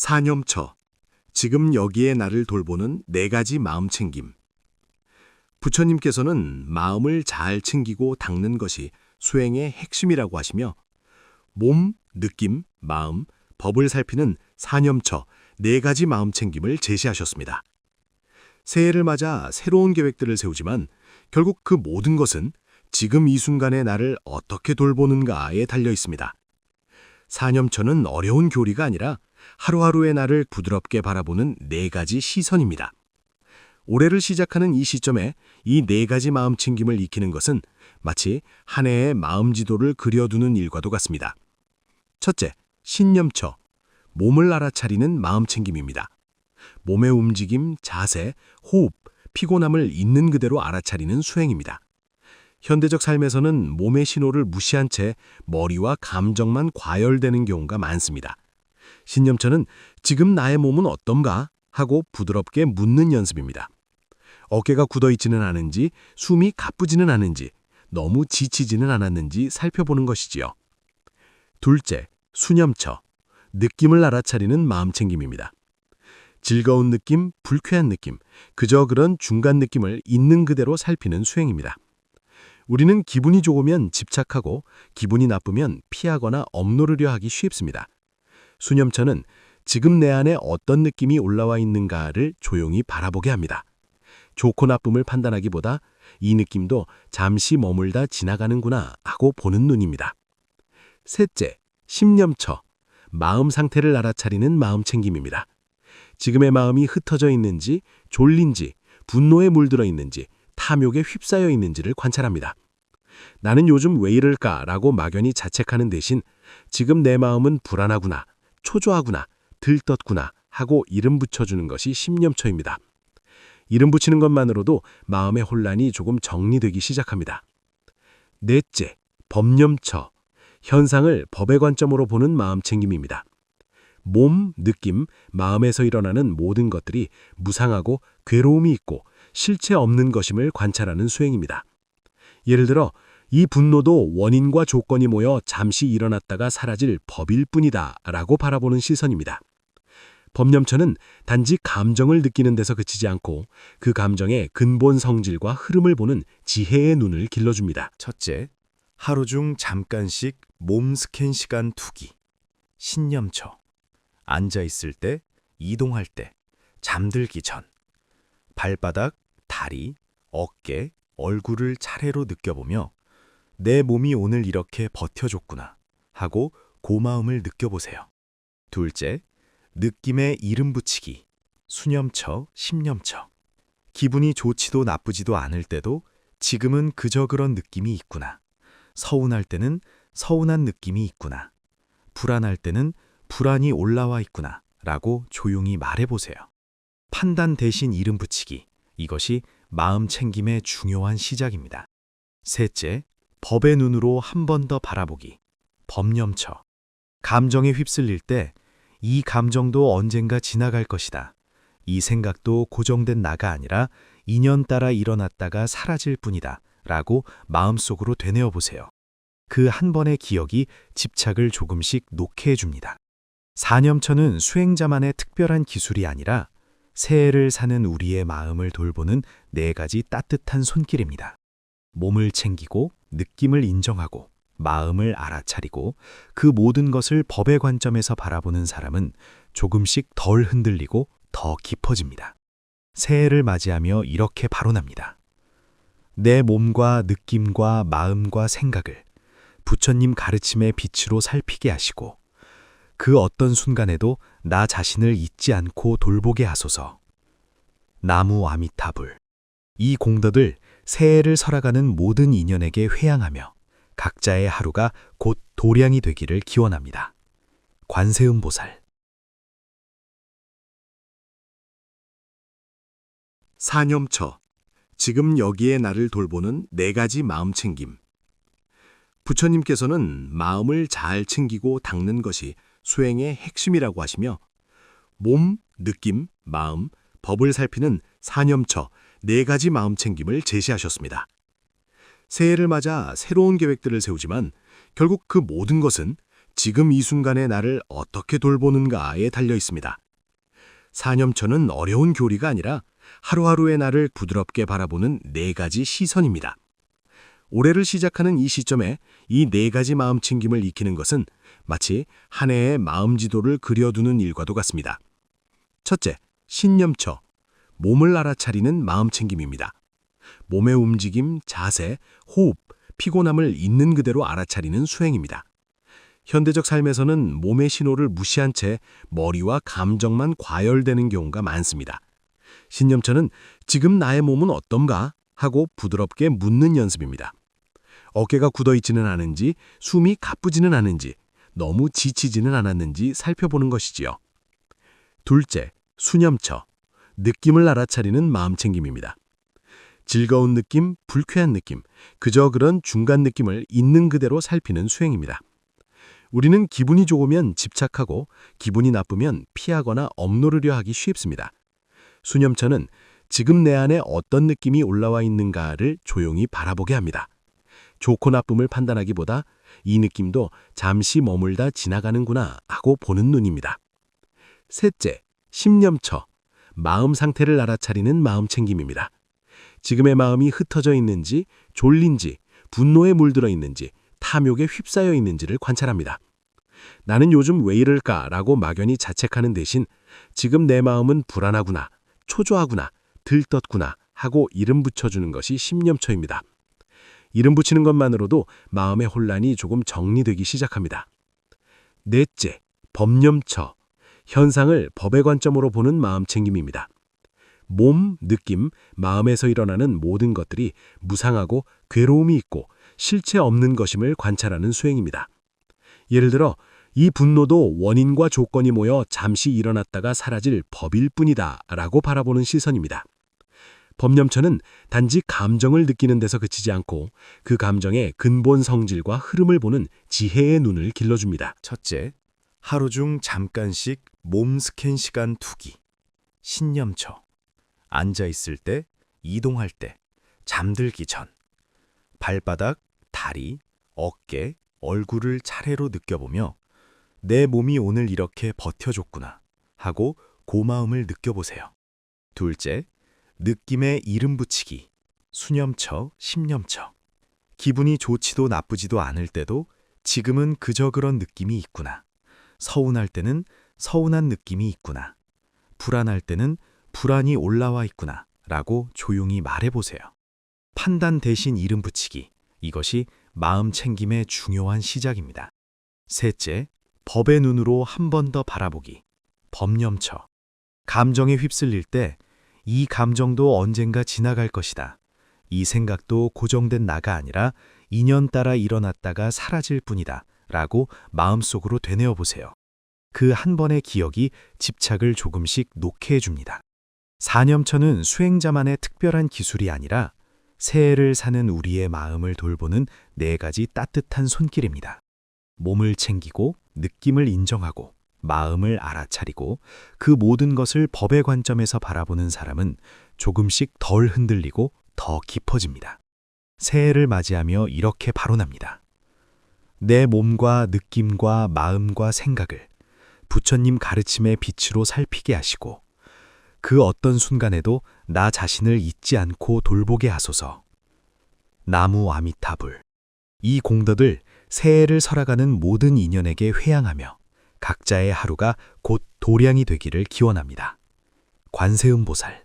사념처, 지금 여기에 나를 돌보는 네 가지 마음 챙김. 부처님께서는 마음을 잘 챙기고 닦는 것이 수행의 핵심이라고 하시며 몸, 느낌, 마음, 법을 살피는 사념처 네 가지 마음 챙김을 제시하셨습니다. 새해를 맞아 새로운 계획들을 세우지만 결국 그 모든 것은 지금 이 순간의 나를 어떻게 돌보는가에 달려 있습니다. 사념처는 어려운 교리가 아니라 하루하루의 나를 부드럽게 바라보는 네 가지 시선입니다. 올해를 시작하는 이 시점에 이 네 가지 마음 챙김을 익히는 것은 마치 한 해의 마음 지도를 그려두는 일과도 같습니다. 첫째, 신념처, 몸을 알아차리는 마음 챙김입니다. 몸의 움직임, 자세, 호흡, 피곤함을 있는 그대로 알아차리는 수행입니다. 현대적 삶에서는 몸의 신호를 무시한 채 머리와 감정만 과열되는 경우가 많습니다. 신념처는 지금 나의 몸은 어떤가 하고 부드럽게 묻는 연습입니다. 어깨가 굳어 있지는 않은지, 숨이 가쁘지는 않은지, 너무 지치지는 않았는지 살펴보는 것이지요. 둘째, 수념처, 느낌을 알아차리는 마음챙김입니다. 즐거운 느낌, 불쾌한 느낌, 그저 그런 중간 느낌을 있는 그대로 살피는 수행입니다. 우리는 기분이 좋으면 집착하고 기분이 나쁘면 피하거나 억누르려 하기 쉽습니다. 수념처는 지금 내 안에 어떤 느낌이 올라와 있는가를 조용히 바라보게 합니다. 좋고 나쁨을 판단하기보다 이 느낌도 잠시 머물다 지나가는구나 하고 보는 눈입니다. 셋째, 심념처, 마음 상태를 알아차리는 마음 챙김입니다. 지금의 마음이 흩어져 있는지, 졸린지, 분노에 물들어 있는지, 탐욕에 휩싸여 있는지를 관찰합니다. 나는 요즘 왜 이럴까라고 막연히 자책하는 대신 지금 내 마음은 불안하구나, 초조하구나, 들떴구나 하고 이름 붙여주는 것이 심념처입니다. 이름 붙이는 것만으로도 마음의 혼란이 조금 정리되기 시작합니다. 넷째, 법념처. 현상을 법의 관점으로 보는 마음 챙김입니다. 몸, 느낌, 마음에서 일어나는 모든 것들이 무상하고 괴로움이 있고 실체 없는 것임을 관찰하는 수행입니다. 예를 들어 이 분노도 원인과 조건이 모여 잠시 일어났다가 사라질 법일 뿐이다 라고 바라보는 시선입니다. 법념처는 단지 감정을 느끼는 데서 그치지 않고 그 감정의 근본 성질과 흐름을 보는 지혜의 눈을 길러줍니다. 첫째, 하루 중 잠깐씩 몸 스캔 시간 투기. 신념처. 앉아 있을 때, 이동할 때, 잠들기 전. 발바닥, 다리, 어깨, 얼굴을 차례로 느껴보며 내 몸이 오늘 이렇게 버텨줬구나 하고 고마움을 느껴보세요. 둘째, 느낌의 이름 붙이기. 수념처, 심념처. 기분이 좋지도 나쁘지도 않을 때도 지금은 그저 그런 느낌이 있구나. 서운할 때는 서운한 느낌이 있구나. 불안할 때는 불안이 올라와 있구나. 라고 조용히 말해보세요. 판단 대신 이름 붙이기. 이것이 마음 챙김의 중요한 시작입니다. 셋째, 법의 눈으로 한 번 더 바라보기. 법념처. 감정에 휩쓸릴 때 이 감정도 언젠가 지나갈 것이다. 이 생각도 고정된 나가 아니라 인연 따라 일어났다가 사라질 뿐이다. 라고 마음속으로 되뇌어 보세요. 그 한 번의 기억이 집착을 조금씩 놓게 해줍니다. 사념처는 수행자만의 특별한 기술이 아니라 새해를 사는 우리의 마음을 돌보는 네 가지 따뜻한 손길입니다. 몸을 챙기고 느낌을 인정하고 마음을 알아차리고 그 모든 것을 법의 관점에서 바라보는 사람은 조금씩 덜 흔들리고 더 깊어집니다. 새해를 맞이하며 이렇게 발언합니다. 내 몸과 느낌과 마음과 생각을 부처님 가르침의 빛으로 살피게 하시고 그 어떤 순간에도 나 자신을 잊지 않고 돌보게 하소서. 나무 아미타불. 이 공덕을 새해를 설아가는 모든 인연에게 회양하며 각자의 하루가 곧 도량이 되기를 기원합니다. 관세음 보살. 사념처, 지금 여기에 나를 돌보는 네 가지 마음 챙김. 부처님께서는 마음을 잘 챙기고 닦는 것이 수행의 핵심이라고 하시며 몸, 느낌, 마음, 법을 살피는 사념처 네 가지 마음 챙김을 제시하셨습니다. 새해를 맞아 새로운 계획들을 세우지만 결국 그 모든 것은 지금 이 순간의 나를 어떻게 돌보는가에 달려 있습니다. 사념처는 어려운 교리가 아니라 하루하루의 나를 부드럽게 바라보는 네 가지 시선입니다. 올해를 시작하는 이 시점에 이 네 가지 마음 챙김을 익히는 것은 마치 한 해의 마음 지도를 그려두는 일과도 같습니다. 첫째, 신념처. 몸을 알아차리는 마음 챙김입니다. 몸의 움직임, 자세, 호흡, 피곤함을 있는 그대로 알아차리는 수행입니다. 현대적 삶에서는 몸의 신호를 무시한 채 머리와 감정만 과열되는 경우가 많습니다. 신념처는 지금 나의 몸은 어떤가 하고 부드럽게 묻는 연습입니다. 어깨가 굳어있지는 않은지, 숨이 가쁘지는 않은지, 너무 지치지는 않았는지 살펴보는 것이지요. 둘째, 수념처. 느낌을 알아차리는 마음챙김입니다. 즐거운 느낌, 불쾌한 느낌, 그저 그런 중간 느낌을 있는 그대로 살피는 수행입니다. 우리는 기분이 좋으면 집착하고 기분이 나쁘면 피하거나 억누르려 하기 쉽습니다. 수념처는 지금 내 안에 어떤 느낌이 올라와 있는가를 조용히 바라보게 합니다. 좋고 나쁨을 판단하기보다 이 느낌도 잠시 머물다 지나가는구나 하고 보는 눈입니다. 셋째, 심념처. 마음 상태를 알아차리는 마음 챙김입니다. 지금의 마음이 흩어져 있는지, 졸린지, 분노에 물들어 있는지, 탐욕에 휩싸여 있는지를 관찰합니다. 나는 요즘 왜 이럴까 라고 막연히 자책하는 대신 지금 내 마음은 불안하구나, 초조하구나, 들떴구나 하고 이름 붙여주는 것이 심념처입니다. 이름 붙이는 것만으로도 마음의 혼란이 조금 정리되기 시작합니다. 넷째, 법념처. 현상을 법의 관점으로 보는 마음 챙김입니다. 몸, 느낌, 마음에서 일어나는 모든 것들이 무상하고 괴로움이 있고 실체 없는 것임을 관찰하는 수행입니다. 예를 들어 이 분노도 원인과 조건이 모여 잠시 일어났다가 사라질 법일 뿐이다 라고 바라보는 시선입니다. 법념처는 단지 감정을 느끼는 데서 그치지 않고 그 감정의 근본 성질과 흐름을 보는 지혜의 눈을 길러줍니다. 첫째, 하루 중 잠깐씩 몸 스캔 시간 투기. 신념처. 앉아 있을 때, 이동할 때, 잠들기 전. 발바닥, 다리, 어깨, 얼굴을 차례로 느껴보며 내 몸이 오늘 이렇게 버텨줬구나 하고 고마움을 느껴보세요. 둘째, 느낌에 이름 붙이기. 수념처, 심념처. 기분이 좋지도 나쁘지도 않을 때도 지금은 그저 그런 느낌이 있구나. 서운할 때는 서운한 느낌이 있구나. 불안할 때는 불안이 올라와 있구나. 라고 조용히 말해보세요. 판단 대신 이름 붙이기. 이것이 마음 챙김의 중요한 시작입니다. 셋째, 법의 눈으로 한 번 더 바라보기. 법념처. 감정에 휩쓸릴 때 이 감정도 언젠가 지나갈 것이다. 이 생각도 고정된 나가 아니라 인연 따라 일어났다가 사라질 뿐이다. 라고 마음속으로 되뇌어 보세요. 그 한 번의 기억이 집착을 조금씩 놓게 해줍니다. 사념처는 수행자만의 특별한 기술이 아니라 새해를 사는 우리의 마음을 돌보는 네 가지 따뜻한 손길입니다. 몸을 챙기고 느낌을 인정하고 마음을 알아차리고 그 모든 것을 법의 관점에서 바라보는 사람은 조금씩 덜 흔들리고 더 깊어집니다. 새해를 맞이하며 이렇게 발언합니다. 내 몸과 느낌과 마음과 생각을 부처님 가르침의 빛으로 살피게 하시고 그 어떤 순간에도 나 자신을 잊지 않고 돌보게 하소서. 나무 아미타불. 이 공덕을 새해를 설아가는 모든 인연에게 회양하며 각자의 하루가 곧 도량이 되기를 기원합니다. 관세음보살